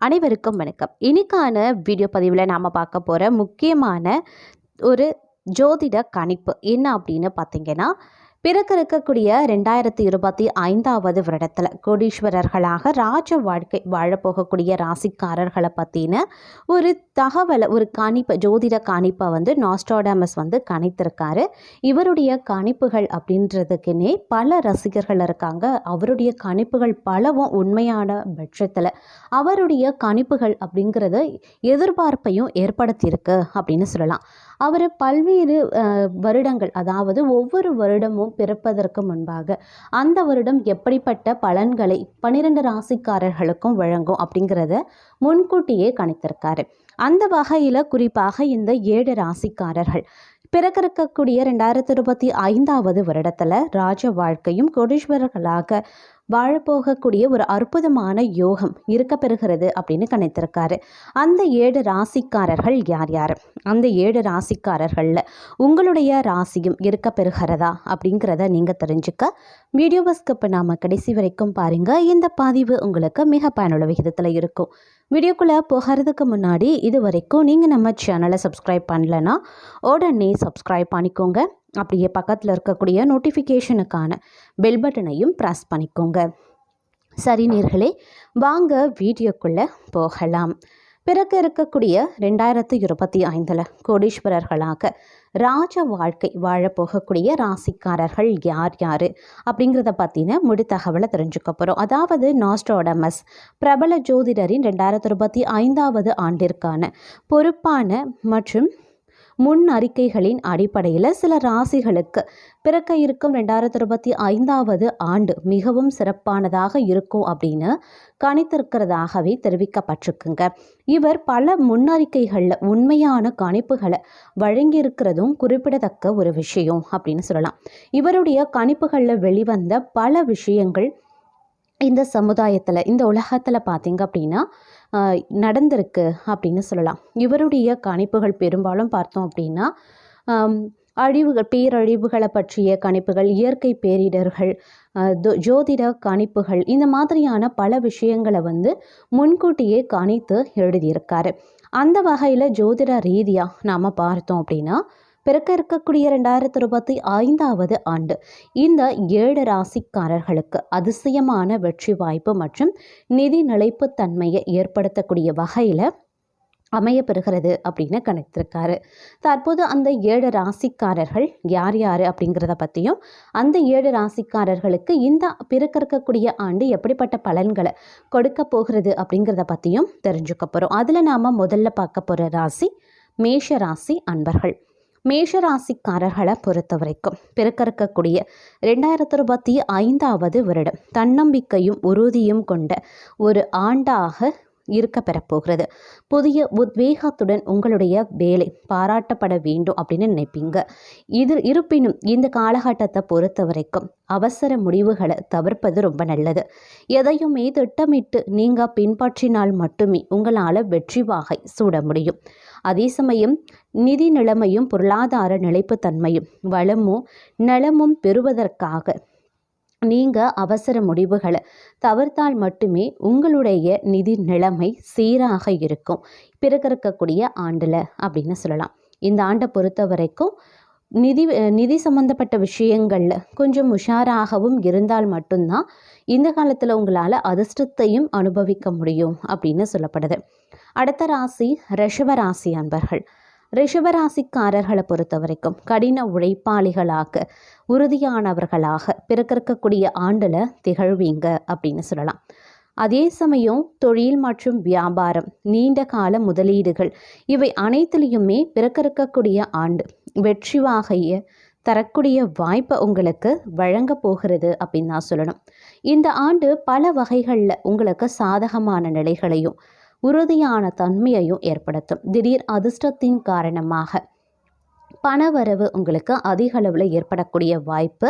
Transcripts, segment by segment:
அனைவருக்கும் வணக்கம். இன்னைக்கான வீடியோ பதிவில் நாம் பார்க்க போகிற முக்கியமான ஒரு ஜோதிட கணிப்பு என்ன அப்படின்னு பார்த்தீங்கன்னா பிறக்க இருக்கக்கூடிய ரெண்டாயிரத்தி இருபத்தி ஐந்தாவது வருடத்தில் கோடீஸ்வரர்களாக ராஜ வாழ்க்கை வாழப்போகக்கூடிய ராசிக்காரர்களை பற்றின ஒரு தகவலை ஒரு கணிப்பு ஜோதிட கணிப்பை வந்து நாஸ்டாடாமஸ் வந்து கணித்திருக்காரு. இவருடைய கணிப்புகள் அப்படின்றதுக்குன்னே பல ரசிகர்கள் இருக்காங்க. அவருடைய கணிப்புகள் பலவும் உண்மையான பட்சத்தில் அவருடைய கணிப்புகள் அப்படிங்கிறது எதிர்பார்ப்பையும் ஏற்படுத்தியிருக்கு அப்படின்னு சொல்லலாம். அவர் பல்வேறு வருடங்கள் அதாவது ஒவ்வொரு வருடமும் பிறப்பதற்கு முன்பாக அந்த வருடம் எப்படிப்பட்ட பலன்களை பன்னிரெண்டு ராசிக்காரர்களுக்கும் வழங்கும் அப்படிங்கிறத முன்கூட்டியே கணித்திருக்காரு. அந்த வகையில் குறிப்பாக இந்த ஏழு ராசிக்காரர்கள். பிறக்கிருக்கக்கூடிய ரெண்டாயிரத்தி இருபத்தி ஐந்தாவது வருடத்தில் ராஜ வாழ்க்கையும் கோடீஸ்வரர்களாக வாழப்போகக்கூடிய ஒரு அற்புதமான யோகம் இருக்க பெறுகிறது அப்படின்னு கணித்திருக்காரு. அந்த ஏழு ராசிக்காரர்கள் யார் யார்? அந்த ஏழு ராசிக்காரர்களில் உங்களுடைய ராசியும் இருக்க பெறுகிறதா அப்படிங்கிறத நீங்கள் தெரிஞ்சுக்க வீடியோவை ஸ்கிப் நாம் கடைசி வரைக்கும் பாருங்கள் இந்த பதிவு உங்களுக்கு மிக பயனுள்ள விகிதத்தில் இருக்கும். வீடியோக்குள்ளே போகிறதுக்கு முன்னாடி இது வரைக்கும் நீங்கள் நம்ம சேனலை சப்ஸ்கிரைப் பண்ணலன்னா உடனே சப்ஸ்கிரைப் பண்ணிக்கோங்க. அப்படியே பக்கத்தில் இருக்கக்கூடிய நோட்டிஃபிகேஷனுக்கான பெல் பட்டனையும் ப்ரெஸ் பண்ணிக்கோங்க. சரி நேர்களே வாங்க வீடியோக்குள்ளே போகலாம். பிறகு இருக்கக்கூடிய ரெண்டாயிரத்து இருபத்தி ஐந்தில் கோடீஸ்வரர்களாக ராஜ வாழ்க்கை வாழப்போகக்கூடிய ராசிக்காரர்கள் யார் யார் அப்படிங்கிறத பற்றின முடி தகவலை தெரிஞ்சுக்க போகிறோம் அதாவது நாஸ்ட்ரோடமஸ் பிரபல ஜோதிடரின் ரெண்டாயிரத்து இருபத்தி ஐந்தாவது ஆண்டிற்கான பொறுப்பான மற்றும் முன் அறிக்கைகளின் அடிப்படையில் சில ராசிகளுக்கு. பிறக்க இருக்கும் ரெண்டாயிரத்தி இருபத்தி ஐந்தாவது ஆண்டு மிகவும் சிறப்பானதாக இருக்கும் அப்படின்னு கணித்திருக்கிறதாகவே தெரிவிக்கப்பட்டிருக்குங்க. இவர் பல முன்னறிக்கைகளில் உண்மையான கணிப்புகளை வழங்கியிருக்கிறதும் குறிப்பிடத்தக்க ஒரு விஷயம் அப்படின்னு சொல்லலாம். இவருடைய கணிப்புகளில் வெளிவந்த பல விஷயங்கள் இந்த சமுதாயத்தில் இந்த உலகத்தில் பார்த்தீங்க அப்படின்னா நடந்திருக்கு அப்படின்னு சொல்லலாம். இவருடைய கணிப்புகள் பெரும்பாலும் பார்த்தோம் அப்படின்னா அழிவுகள் பேரழிவுகளை பற்றிய கணிப்புகள் இயற்கை பேரிடர்கள் தோ- ஜோதிட கணிப்புகள் இந்த மாதிரியான பல விஷயங்களை வந்து முன்கூட்டியே கணித்து எழுதியிருக்காரு. அந்த வகையில் ஜோதிட ரீதியாக நாம் பார்த்தோம் அப்படின்னா பிறக்க இருக்கக்கூடிய ரெண்டாயிரத்தி இருபத்தி ஐந்தாவது ஆண்டு. இந்த ஏழு ராசிக்காரர்களுக்கு அதிசயமான வெற்றி வாய்ப்பு மற்றும் நிதி நிலைப்புத்தன்மையை ஏற்படுத்தக்கூடிய வகையில் அமையப்பெறுகிறது அப்படின்னு கணித்திருக்காரு. தற்போது அந்த ஏழு ராசிக்காரர்கள் யார் யார் அப்படிங்கிறத பற்றியும் அந்த ஏழு ராசிக்காரர்களுக்கு இந்த பிறக்க இருக்கக்கூடிய ஆண்டு எப்படிப்பட்ட பலன்களை கொடுக்க போகிறது அப்படிங்கிறத பற்றியும் தெரிஞ்சுக்க போகிறோம் அதில் நாம் முதல்ல பார்க்க போகிற ராசி மேஷ ராசி அன்பர்கள். மேஷராசிக்காரர்களை பொறுத்த வரைக்கும் பிறக்க ரெண்டாயிரத்தி இருபத்தி ஐந்தாவது வருடம் தன்னம்பிக்கையும் உறுதியும் கொண்ட ஒரு ஆண்டாக இருக்க பெறப்போகிறது. புதிய உத்வேகத்துடன் உங்களுடைய வேலை பாராட்டப்பட வேண்டும் அப்படின்னு நினைப்பீங்க. இது இருப்பினும் இந்த காலகட்டத்தை பொறுத்த வரைக்கும் அவசர முடிவுகளை தவிர்ப்பது ரொம்ப நல்லது. எதையுமே திட்டமிட்டு நீங்கள் பின்பற்றினால் மட்டுமே உங்களால் வெற்றி வாகை சூட முடியும். அதே சமயம் நிதி நிலைமையும் பொருளாதார நிலைப்புத்தன்மையும் வளமும் நலமும் பெறுவதற்காக நீங்கள் அவசர முடிவுகளை தவிர்த்தால் மட்டுமே உங்களுடைய நிதி நிலைமை சீராக இருக்கும். பிறகிருக்கக்கூடிய ஆண்டில் அப்படின்னு சொல்லலாம். இந்த ஆண்டை பொறுத்த வரைக்கும் நிதி நிதி சம்பந்தப்பட்ட விஷயங்களில் கொஞ்சம் உஷாராகவும் இருந்தால் மட்டும்தான் இந்த காலத்தில் உங்களால் அதிர்ஷ்டத்தையும் அனுபவிக்க முடியும் அப்படின்னு சொல்லப்படுது. அடுத்த ராசி ரிஷவ ராசி அன்பர்கள். ரிஷபராசிக்காரர்களை பொறுத்த வரைக்கும் கடின உழைப்பாளிகளாக உறுதியானவர்களாக பிறக்கிருக்கக்கூடிய ஆண்டில் திகழ்வீங்க அப்படின்னு சொல்லலாம். அதே சமயம் தொழில் மற்றும் வியாபாரம் நீண்ட கால முதலீடுகள் இவை அனைத்துலேயுமே பிறக்கிருக்கக்கூடிய ஆண்டு. வெற்றி வாகைய தரக்கூடிய வாய்ப்பை உங்களுக்கு வழங்க போகிறது அப்படின்னு நான் சொல்லணும். இந்த ஆண்டு பல வகைகளில் உங்களுக்கு சாதகமான நிலைகளையும் உறுதியான தன்மையையும் ஏற்படுத்தும். திடீர் அதிர்ஷ்டத்தின் காரணமாக பணவரவு உங்களுக்கு அதிக அளவில் ஏற்படக்கூடிய வாய்ப்பு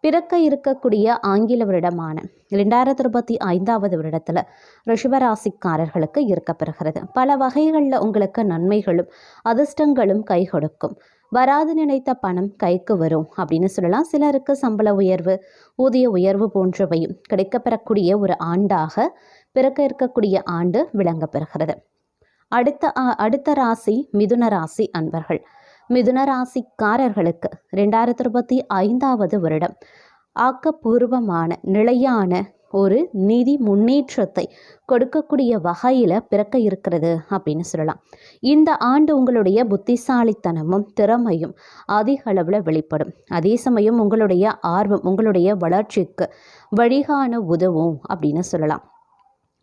பிறக்க இருக்கக்கூடிய ஆங்கில வருடமான ரெண்டாயிரத்தி இருபத்தி ஐந்தாவது வருடத்தில் ரிஷபராசிக்காரர்களுக்கு இருக்கப்பெறுகிறது. பல வகைகளில் உங்களுக்கு நன்மைகளும் அதிர்ஷ்டங்களும் கை கொடுக்கும். வராது நினைத்த பணம் கைக்கு வரும் அப்படின்னு சொல்லலாம். சிலருக்கு சம்பள உயர்வு ஊதிய உயர்வு போன்றவையும் கிடைக்கப்பெறக்கூடிய ஒரு ஆண்டாக பிறக்க இருக்கக்கூடிய ஆண்டு விளங்கப்பெறுகிறது அடுத்த ஆ- அடுத்த ராசி மிதுன ராசி அன்பர்கள். மிதுனராசிக்காரர்களுக்கு ரெண்டாயிரத்தி இருபத்தி ஐந்தாவது வருடம். ஆக்கப்பூர்வமான நிலையான ஒரு நிதி முன்னேற்றத்தை கொடுக்கக்கூடிய வகையில் பிறக்க இருக்கிறது அப்படின்னு சொல்லலாம். இந்த ஆண்டு உங்களுடைய புத்திசாலித்தனமும் திறமையும் அதிக அளவில் வெளிப்படும். அதே சமயம் உங்களுடைய ஆர்வம் உங்களுடைய வளர்ச்சிக்கு வழிகாண உதவும் அப்படின்னு சொல்லலாம்.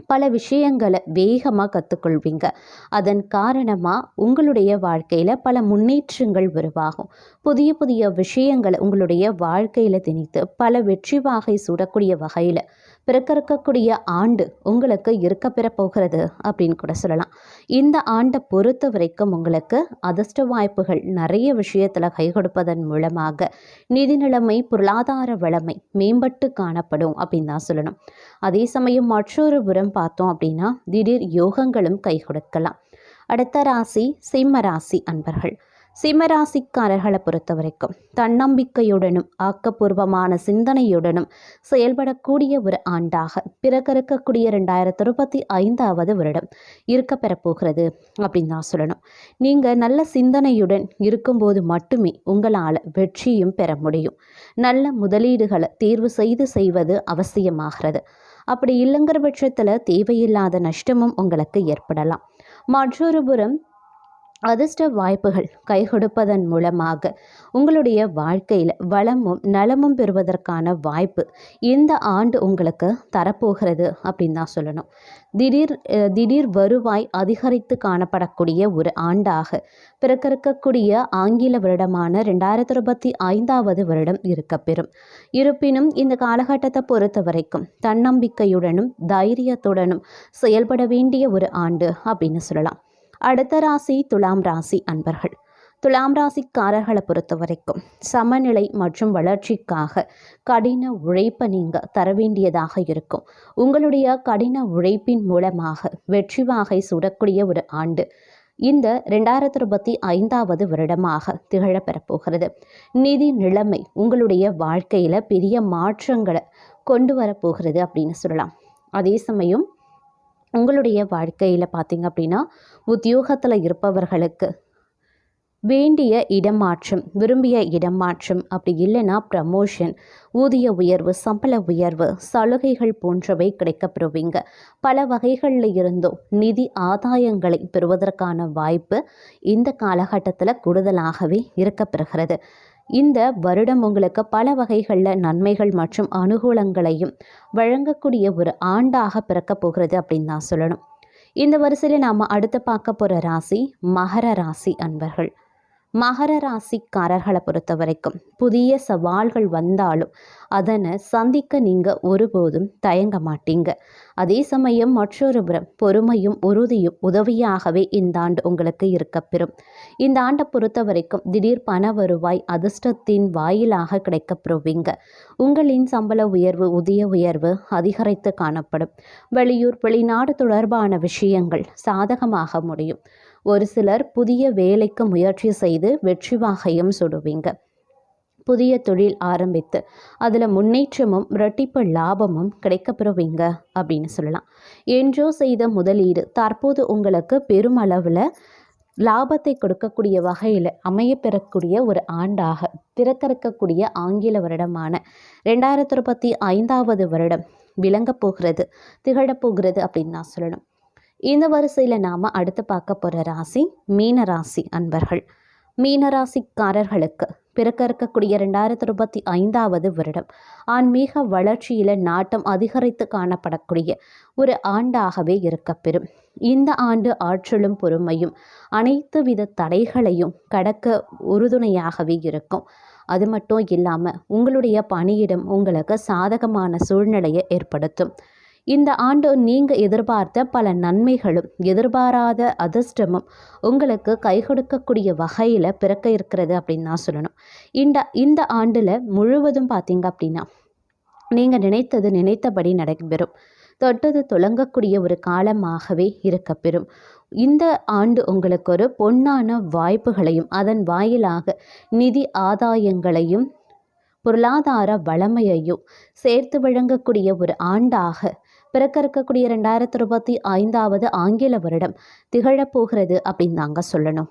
பல விஷயங்களை வேகமாக கற்றுக்கொள்வீங்க அதன் காரணமாக உங்களுடைய வாழ்க்கையில் பல முன்னேற்றங்கள் உருவாகும். புதிய புதிய விஷயங்களை உங்களுடைய வாழ்க்கையில் திணித்து பல வெற்றி வாகை சூடக்கூடிய வகையில் பிறக்க இருக்கக்கூடிய ஆண்டு உங்களுக்கு இருக்க பெற போகிறது அப்படின்னு கூட சொல்லலாம். இந்த ஆண்டை பொறுத்த வரைக்கும் உங்களுக்கு அதிர்ஷ்ட வாய்ப்புகள் நிறைய விஷயத்தில் கை கொடுப்பதன் மூலமாக நிதி நிலைமை பொருளாதார வளமை மேம்பட்டு காணப்படும் அப்படின்னு தான் சொல்லணும். அதே சமயம் மற்றொரு புறம் பார்த்தோம் அப்படின்னா திடீர் யோகங்களும் கை கொடுக்கலாம். அடுத்த ராசி சிம்ம ராசி அன்பர்கள். சிம்மராசிக்காரர்களை பொறுத்த வரைக்கும் தன்னம்பிக்கையுடனும் ஆக்கப்பூர்வமான சிந்தனையுடனும் செயல்படக்கூடிய ஒரு ஆண்டாக பிறக்க இருக்கக்கூடிய ரெண்டாயிரத்தி இருபத்தி ஐந்தாவது வருடம் இருக்க பெறப்போகிறது அப்படின்னு தான் சொல்லணும். நீங்கள் நல்ல சிந்தனையுடன் இருக்கும்போது மட்டுமே உங்களால் வெற்றியும் பெற முடியும். நல்ல முதலீடுகளை தேர்வு செய்து செய்வது அவசியமாகிறது. அப்படி இல்லைங்கிற பட்சத்தில் தேவையில்லாத நஷ்டமும் உங்களுக்கு ஏற்படலாம். மற்றொரு புறம் அதிர்ஷ்ட வாய்ப்புகள் கை கொடுப்பதன் மூலமாக உங்களுடைய வாழ்க்கையில் வளமும் நலமும் பெறுவதற்கான வாய்ப்பு இந்த ஆண்டு உங்களுக்கு தரப்போகிறது அப்படின்னு தான் சொல்லணும். திடீர் திடீர் வருவாய் அதிகரித்து காணப்படக்கூடிய ஒரு ஆண்டாக பிறக்க இருக்கக்கூடிய ஆங்கில வருடமான ரெண்டாயிரத்தி இருபத்தி ஐந்தாவது வருடம் இருக்கப்பெறும் இருப்பினும் இந்த காலகட்டத்தை பொறுத்த வரைக்கும் தன்னம்பிக்கையுடனும் தைரியத்துடனும் செயல்பட வேண்டிய ஒரு ஆண்டு அப்படின்னு சொல்லலாம். அடுத்த ராசி துலாம் ராசி அன்பர்கள். துலாம் ராசிக்காரர்களை பொறுத்த வரைக்கும் சமநிலை மற்றும் வளர்ச்சிக்காக கடின உழைப்பை நீங்கள் தர வேண்டியதாக இருக்கும். உங்களுடைய கடின உழைப்பின் மூலமாக வெற்றி வாகை சுடக்கூடிய ஒரு ஆண்டு இந்த ரெண்டாயிரத்தி இருபத்தி ஐந்தாவது வருடமாக திகழப்பெறப்போகிறது போகிறது நிதி நிலைமை உங்களுடைய வாழ்க்கையில் பெரிய மாற்றங்களை கொண்டு வரப்போகிறது அப்படின்னு சொல்லலாம். அதே சமயம் உங்களுடைய வாழ்க்கையில் பார்த்தீங்க அப்படின்னா உத்தியோகத்தில் இருப்பவர்களுக்கு வேண்டிய இடமாற்றம் விரும்பிய இடமாற்றம் அப்படி இல்லைன்னா ப்ரமோஷன் ஊதிய உயர்வு சம்பள உயர்வு சலுகைகள் போன்றவை கிடைக்கப்பெறுவீங்க. பல வகைகளில் இருந்தும் நிதி ஆதாயங்களை பெறுவதற்கான வாய்ப்பு இந்த காலகட்டத்தில் கூடுதலாகவே இருக்கப்பெறுகிறது இந்த வருடம் உங்களுக்கு பல வகைகளில் நன்மைகள் மற்றும் அனுகூலங்களையும் வழங்கக்கூடிய ஒரு ஆண்டாக பிறக்கப் போகிறது அப்படின்னு தான் சொல்லணும். இந்த வரிசையில் நாம் அடுத்து பார்க்க போகிற ராசி மகர ராசி அன்பர்கள். மகர ராசிக்காரர்களை பொறுத்த வரைக்கும் புதிய சவால்கள் வந்தாலும் அதனை சந்திக்க நீங்கள் ஒருபோதும் தயங்க மாட்டீங்க. அதே சமயம் மற்றொரு புறம் பொறுமையும் உறுதியும் உதவியாகவே இந்த ஆண்டு உங்களுக்கு இருக்கப்பெறும் இந்த ஆண்டை பொறுத்த வரைக்கும் திடீர் பண வருவாய் அதிர்ஷ்டத்தின் வாயிலாக கிடைக்கப்பெறுவீங்க. உங்களின் சம்பள உயர்வு உதய உயர்வு அதிகரித்து காணப்படும். வெளியூர் வெளிநாடு தொடர்பான விஷயங்கள் சாதகமாக முடியும். ஒரு சிலர் புதிய வேலைக்கு முயற்சி செய்து வெற்றி வாகையும் சுடுவீங்க. புதிய தொழில் ஆரம்பித்து அதில் முன்னேற்றமும் இரட்டிப்பு லாபமும் கிடைக்கப்பெறுவீங்க அப்படின்னு சொல்லலாம். என்றோ செய்த முதலீடு தற்போது உங்களுக்கு பெருமளவில் லாபத்தை கொடுக்கக்கூடிய வகையில் அமையப்பெறக்கூடிய ஒரு ஆண்டாக பிறக்கறக்கக்கூடிய ஆங்கில வருடமான ரெண்டாயிரத்தி இருபத்தி ஐந்தாவது வருடம் விளங்கப் போகிறது திகழப் போகிறது அப்படின்னு நான் சொல்லணும். இந்த வரிசையில் நாம் அடுத்து பார்க்க போகிற ராசி மீன ராசி அன்பர்கள். மீனராசிக்காரர்களுக்கு பிறக்க இருக்கக்கூடிய ரெண்டாயிரத்தி இருபத்தி ஐந்தாவது வருடம் ஆன்மீக வளர்ச்சியில் நாட்டம் அதிகரித்து காணப்படக்கூடிய ஒரு ஆண்டாகவே இருக்கப்பெறும். இந்த ஆண்டு ஆற்றலும் பொறுமையும் அனைத்து வித தடைகளையும் கடக்க உறுதுணையாகவே இருக்கும். அது மட்டும் இல்லாமல் உங்களுடைய பணியிடம் உங்களுக்கு சாதகமான சூழ்நிலையை ஏற்படுத்தும். இந்த ஆண்டு நீங்கள் எதிர்பார்த்த பல நன்மைகளும் எதிர்பாராத அதிர்ஷ்டமும் உங்களுக்கு கை கொடுக்கக்கூடிய வகையில் பிறக்க இருக்கிறது அப்படின்னு தான் சொல்லணும். இந்த இந்த ஆண்டில் முழுவதும் பார்த்தீங்க அப்படின்னா நீங்கள் நினைத்தது நினைத்தபடி நடைபெறும். தொட்டது துளங்கக்கூடிய ஒரு காலமாகவே இருக்கப்பெறும். இந்த ஆண்டு உங்களுக்கு ஒரு பொன்னான வாய்ப்புகளையும் அதன் வாயிலாக நிதி ஆதாயங்களையும் பொருளாதார வளமையையும் சேர்த்து வழங்கக்கூடிய ஒரு ஆண்டாக பிறக்க இருக்கக்கூடிய ரெண்டாயிரத்தி இருபத்தி ஐந்தாவது ஆங்கில வருடம் திகழப்போகிறது அப்படின்னு தாங்க சொல்லணும்.